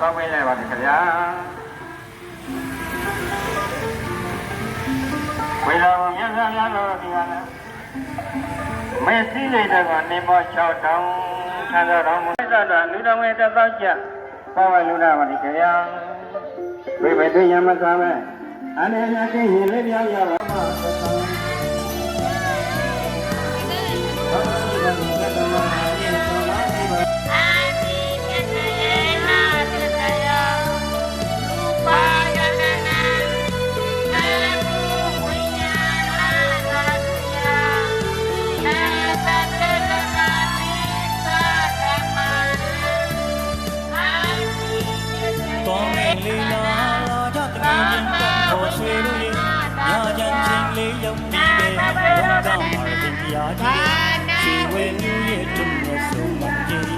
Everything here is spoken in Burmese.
ကောင်းပေးလိုက်ပါမယ်ခင်ဗျာဝေလာမြတ်စွာဘုရားတော်ဒီကနေ့မေစီလေးတဲ့ကနေမော6တောင်းဆန္ဒတော်မူသတ္တလူတော်ဝင်တစ်သောက်ကြပါဝလူနာပါဒီခင်ဗျာဝိဘတိယမသာမဲအနေနဲ့ကိရင်လေးပြောင်းရပါ င်းလေးလာကြတမင်းချင်းပေါ်ဆွေတို့ရဲ့ညာချမ်းချင်းလေးလုံးပြီးပဲဘုံတော်မှာတင်ပြာကြီးရဲ့ခြေဝဲလူရဲ့တုံးနဲ့ဆုံးမကြီးရှိစုလေတွေတွေ့ရ